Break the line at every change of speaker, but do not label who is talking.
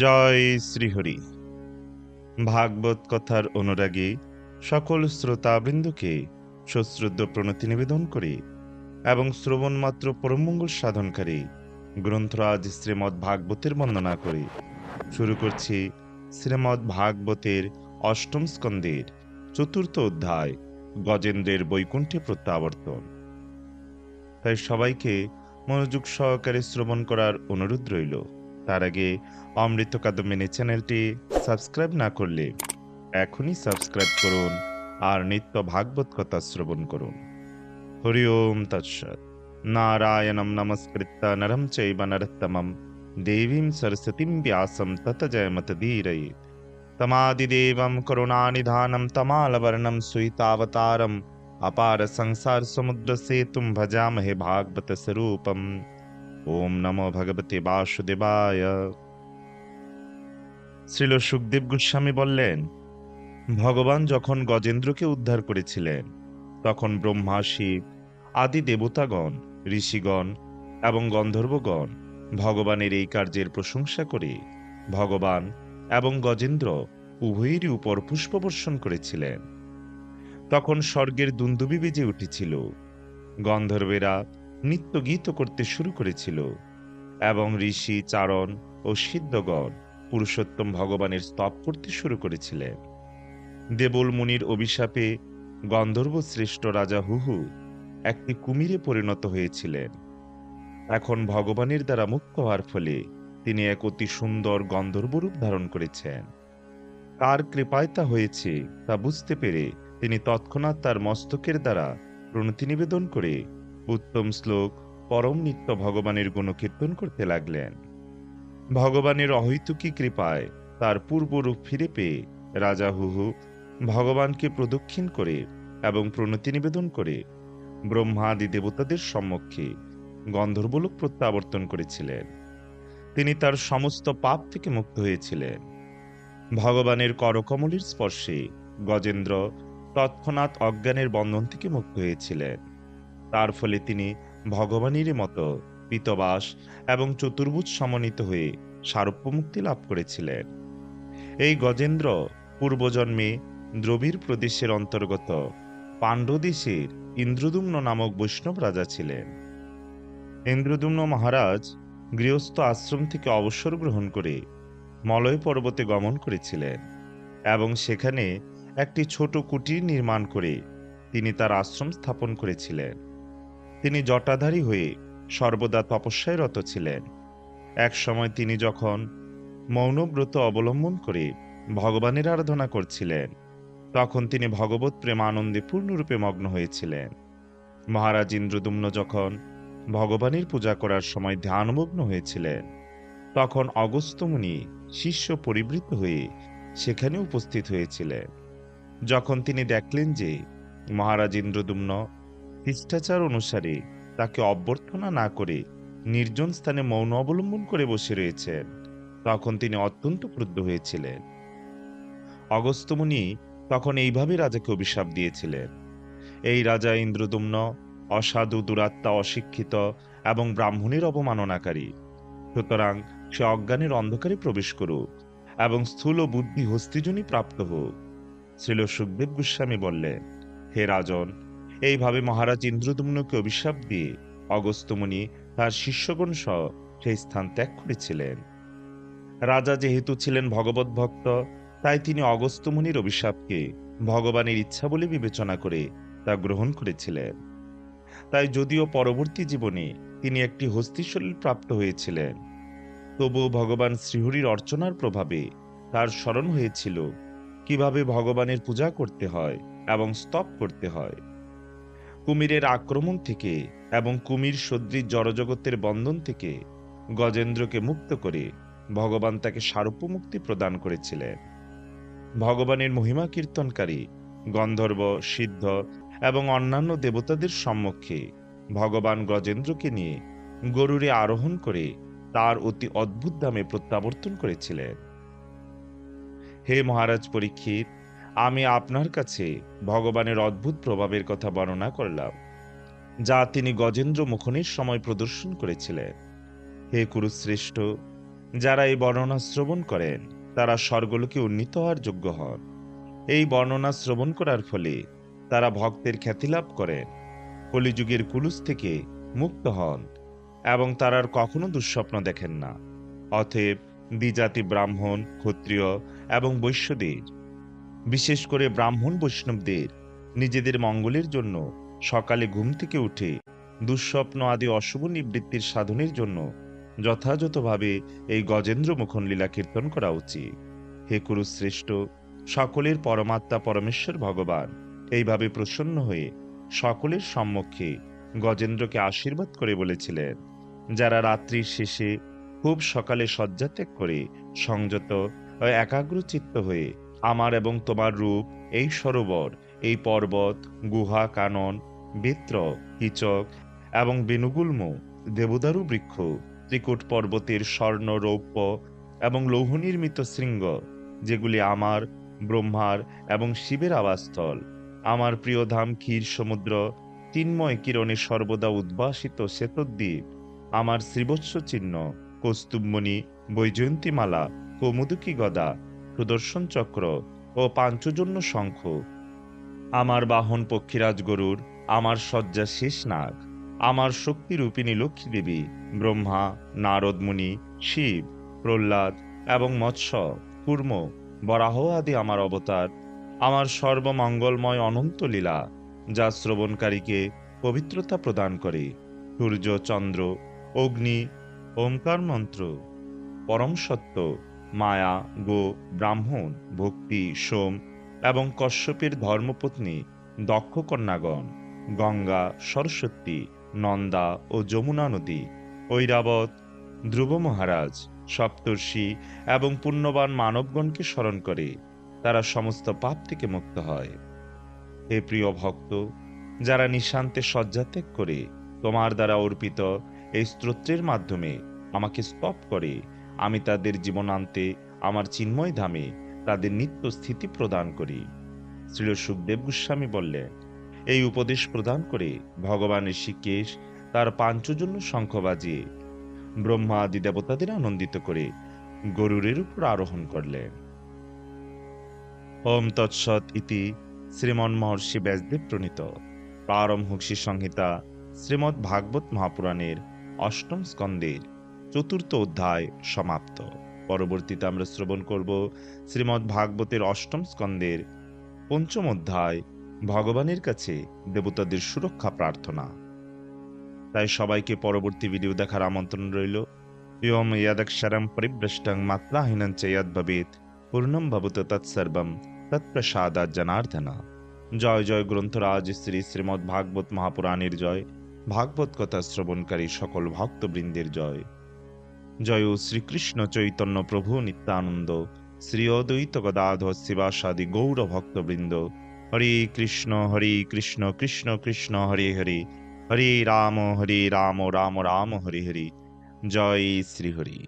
জয় শ্রীহরি ভাগবত কথার অনুরাগী সকল শ্রোতাবৃন্দকে সশ্রদ্ধ প্রণতি নিবেদন করে এবং শ্রবণ মাত্র পরমঙ্গল সাধনকারী গ্রন্থরাজ শ্রীমদ্ ভাগবতের বন্দনা করে শুরু করছি শ্রীমদ ভাগবতের অষ্টম স্কন্দের চতুর্থ অধ্যায় গজেন্দ্রের বৈকুণ্ঠে প্রত্যাবর্তন তাই সবাইকে মনোযোগ সহকারে শ্রবণ করার অনুরোধ রইল તારે કે અમૃત કদমની ચેનલটি সাবস্ক্রাইব না করলি এখনি সাবস্ক্রাইব করুন আর নিত্য ভাগবত কথা শ্রবণ করুন হরি ওম তৎসৎ নারায়ণং নমскৃ্ত নারম চেইবনরত্তমম দেবীম সরস্বতীং ব্যাসং তত জয়মত বীরৈ তমাদি দেবং করুণानिধানং তমালবর্ণং সুইতা অবতারং অপાર সংসার সমুদ্র সে ਤੁম ভজামহে ভাগবত স্বরূপম ওম নমো ভগবতে বাসুদেবায় শ্রীল সুখদেব গোস্বামী বললেন ভগবান যখন গজেন্দ্রকে উদ্ধার করেছিলেন তখন ব্রহ্মা শিব আদি দেবতাগণ ঋষিগণ এবং গন্ধর্বগণ ভগবানের এই কার্যের প্রশংসা করে ভগবান এবং গজেন্দ্র উভয়েরই উপর পুষ্পবর্ষণ করেছিলেন তখন স্বর্গের দুন্দুবি বেজে উঠেছিল গন্ধর্বেরা গীত করতে শুরু করেছিল এবং ঋষি চারণ ও সিদ্ধগণ পুরুষোত্তম ভগবানের স্তব করতে শুরু করেছিলেন দেবল মুনির অভিশাপে গন্ধর্ব শ্রেষ্ঠ রাজা হুহু একটি কুমিরে পরিণত হয়েছিলেন এখন ভগবানের দ্বারা মুক্ত হওয়ার ফলে তিনি এক অতি সুন্দর গন্ধর্ব রূপ ধারণ করেছেন কার কৃপায় তা হয়েছে তা বুঝতে পেরে তিনি তৎক্ষণাৎ তার মস্তকের দ্বারা প্রণতি নিবেদন করে উত্তম শ্লোক পরম নিত্য ভগবানের গুণকীর্তন করতে লাগলেন ভগবানের অহৈতুকী কৃপায় তার পূর্বরূপ ফিরে পেয়ে রাজা হুহু ভগবানকে প্রদক্ষিণ করে এবং প্রণতি নিবেদন করে ব্রহ্মাদি দেবতাদের সম্মুখে গন্ধর্বলোক প্রত্যাবর্তন করেছিলেন তিনি তার সমস্ত পাপ থেকে মুক্ত হয়েছিলেন ভগবানের করকমলির স্পর্শে গজেন্দ্র তৎক্ষণাৎ অজ্ঞানের বন্ধন থেকে মুক্ত হয়েছিলেন তার ফলে তিনি ভগবানের মতো পিতবাস এবং চতুর্ভুজ সমন্বিত হয়ে মুক্তি লাভ করেছিলেন এই গজেন্দ্র পূর্বজন্মে দ্রবিড় প্রদেশের অন্তর্গত পাণ্ডদেশের ইন্দ্রদুম্ন নামক বৈষ্ণব রাজা ছিলেন ইন্দ্রদুম্ন মহারাজ গৃহস্থ আশ্রম থেকে অবসর গ্রহণ করে মলয় পর্বতে গমন করেছিলেন এবং সেখানে একটি ছোট কুটির নির্মাণ করে তিনি তার আশ্রম স্থাপন করেছিলেন তিনি জটাধারী হয়ে সর্বদা তপস্যায় রত ছিলেন এক সময় তিনি যখন মৌনব্রত অবলম্বন করে ভগবানের আরাধনা করছিলেন তখন তিনি ভগবত আনন্দে পূর্ণরূপে মগ্ন হয়েছিলেন মহারাজ ইন্দ্রদুম্ন যখন ভগবানের পূজা করার সময় ধ্যানমগ্ন হয়েছিলেন তখন অগস্ত্যমুনি শিষ্য পরিবৃত হয়ে সেখানে উপস্থিত হয়েছিলেন যখন তিনি দেখলেন যে মহারাজ ইন্দ্রদুম্ন শিষ্টাচার অনুসারে তাকে অভ্যর্থনা না করে নির্জন স্থানে মৌন অবলম্বন করে বসে রয়েছেন তখন তিনি অত্যন্ত ক্রুদ্ধ হয়েছিলেন অগস্ত্যমুনি তখন এইভাবে রাজাকে অভিশাপ দিয়েছিলেন এই রাজা ইন্দ্রদুম্ন অসাধু দুরাত্মা অশিক্ষিত এবং ব্রাহ্মণের অবমাননাকারী সুতরাং সে অজ্ঞানের অন্ধকারে প্রবেশ করুক এবং স্থূল বুদ্ধি হস্তিজনী প্রাপ্ত হোক শ্রীল সুখদেব গোস্বামী বললেন হে রাজন এইভাবে মহারাজ ইন্দ্রদমনকে অভিশাপ দিয়ে অগস্ত্যমণি তার শিষ্যগণ সহ সেই স্থান ত্যাগ করেছিলেন রাজা যেহেতু ছিলেন ভগবত ভক্ত তাই তিনি অগস্ত্যমণির অভিশাপকে ভগবানের ইচ্ছা বলে বিবেচনা করে তা গ্রহণ করেছিলেন তাই যদিও পরবর্তী জীবনে তিনি একটি হস্তিশৈল প্রাপ্ত হয়েছিলেন তবুও ভগবান শ্রীহরির অর্চনার প্রভাবে তার স্মরণ হয়েছিল কিভাবে ভগবানের পূজা করতে হয় এবং স্তব করতে হয় কুমিরের আক্রমণ থেকে এবং কুমির সদৃশ জড়জগতের বন্ধন থেকে গজেন্দ্রকে মুক্ত করে ভগবান তাকে মুক্তি প্রদান করেছিলেন ভগবানের মহিমা কীর্তনকারী গন্ধর্ব সিদ্ধ এবং অন্যান্য দেবতাদের সম্মুখে ভগবান গজেন্দ্রকে নিয়ে গরুরে আরোহণ করে তার অতি অদ্ভুত দামে প্রত্যাবর্তন করেছিলেন হে মহারাজ পরীক্ষিত আমি আপনার কাছে ভগবানের অদ্ভুত প্রভাবের কথা বর্ণনা করলাম যা তিনি গজেন্দ্র মুখনির সময় প্রদর্শন করেছিলেন হে কুরুশ্রেষ্ঠ যারা এই বর্ণনা শ্রবণ করেন তারা স্বর্গলোকে উন্নীত হওয়ার যোগ্য হন এই বর্ণনা শ্রবণ করার ফলে তারা ভক্তের খ্যাতি লাভ করেন কলিযুগের কুলুস থেকে মুক্ত হন এবং তারা আর কখনো দুঃস্বপ্ন দেখেন না অতএব দ্বিজাতি ব্রাহ্মণ ক্ষত্রিয় এবং বৈশ্যদের বিশেষ করে ব্রাহ্মণ বৈষ্ণবদের নিজেদের মঙ্গলের জন্য সকালে ঘুম থেকে উঠে দুঃস্বপ্ন আদি অশুভ নিবৃত্তির সাধনের জন্য যথাযথভাবে এই গজেন্দ্র মুখন লীলা কীর্তন করা উচিত হে কুরুশ্রেষ্ঠ সকলের পরমাত্মা পরমেশ্বর ভগবান এইভাবে প্রসন্ন হয়ে সকলের সম্মুখে গজেন্দ্রকে আশীর্বাদ করে বলেছিলেন যারা রাত্রির শেষে খুব সকালে শয্যাত্যাগ করে সংযত ও একাগ্রচিত্ত হয়ে আমার এবং তোমার রূপ এই সরোবর এই পর্বত গুহা কানন বেত্র হিচক এবং বেনুগুল্ম দেবদারু বৃক্ষ ত্রিকুট পর্বতের স্বর্ণ রৌপ্য এবং লৌহনির্মিত শৃঙ্গ যেগুলি আমার ব্রহ্মার এবং শিবের আবাসস্থল আমার প্রিয় ধাম ক্ষীর সমুদ্র তিন্ময় কিরণে সর্বদা উদ্ভাসিত শ্বেতদ্বীপ আমার শ্রীবৎস চিহ্ন কস্তুবমণি বৈজয়ন্তীমালা কৌমুদুকী গদা সুদর্শন চক্র ও পাঞ্চজন্য শঙ্খ আমার বাহন পক্ষীরাজ গরুর আমার শয্যা শেষ নাগ আমার শক্তিরূপিণী লক্ষ্মী দেবী ব্রহ্মা নারদমুনি শিব প্রহ্লাদ এবং মৎস্য কুর্ম বরাহ আদি আমার অবতার আমার সর্বমঙ্গলময় অনন্ত লীলা যা শ্রবণকারীকে পবিত্রতা প্রদান করে সূর্য চন্দ্র অগ্নি ওমকার মন্ত্র পরম সত্য মায়া গো ব্রাহ্মণ ভক্তি সোম এবং কশ্যপের ধর্মপত্নী দক্ষ কন্যাগণ গঙ্গা সরস্বতী নন্দা ও যমুনা নদী ঐরাবত ধ্রুব মহারাজ সপ্তর্ষি এবং পুণ্যবান মানবগণকে স্মরণ করে তারা সমস্ত পাপ থেকে মুক্ত হয় হে প্রিয় ভক্ত যারা নিঃশান্তে শয্যাত্যাগ করে তোমার দ্বারা অর্পিত এই স্তোত্রের মাধ্যমে আমাকে স্তপ করে আমি তাদের জীবন আনতে আমার চিন্ময় ধামে তাদের নিত্য স্থিতি প্রদান করি শ্রী সুখদেব গোস্বামী বললেন এই উপদেশ প্রদান করে ভগবান ঋষিকেশ তার পাঞ্চজন্য শঙ্খ বাজিয়ে ব্রহ্মা আদি দেবতাদের আনন্দিত করে গরুরের উপর আরোহণ করলেন ওম তৎসৎ ইতি শ্রীমন মহর্ষি ব্যাসদেব প্রণীত প্রারম্ভকী সংহিতা শ্রীমদ্ ভাগবত মহাপুরাণের অষ্টম স্কন্দের চতুর্থ অধ্যায় সমাপ্ত পরবর্তীতে আমরা শ্রবণ করব শ্রীমদ্ ভাগবতের অষ্টম স্কন্দের পঞ্চম অধ্যায় ভগবানের কাছে দেবতাদের সুরক্ষা প্রার্থনা তাই সবাইকে পরবর্তী ভিডিও দেখার আমন্ত্রণ রইল ইয়ম ইয়াদাক্ষরম পরিভ্রষ্টং মাত্রাহীনং চেয়াদ ভবেত পূর্ণম ভবত তৎসর্বম আর জনার্দনা জয় জয় গ্রন্থরাজ শ্রী শ্রীমদ্ ভাগবত মহাপুরাণের জয় ভাগবত কথা শ্রবণকারী সকল ভক্তবৃন্দের জয় জয় শ্রীকৃষ্ণ চৈতন্য প্রভু নিত্যানন্দ শ্রী অদ্বৈত গদাধ শিবাসাদি গৌর ভক্তবৃন্দ হরে কৃষ্ণ হরি কৃষ্ণ কৃষ্ণ কৃষ্ণ হরে হরি হরে রাম হরি রাম রাম রাম হরি হরি জয় শ্রীহরি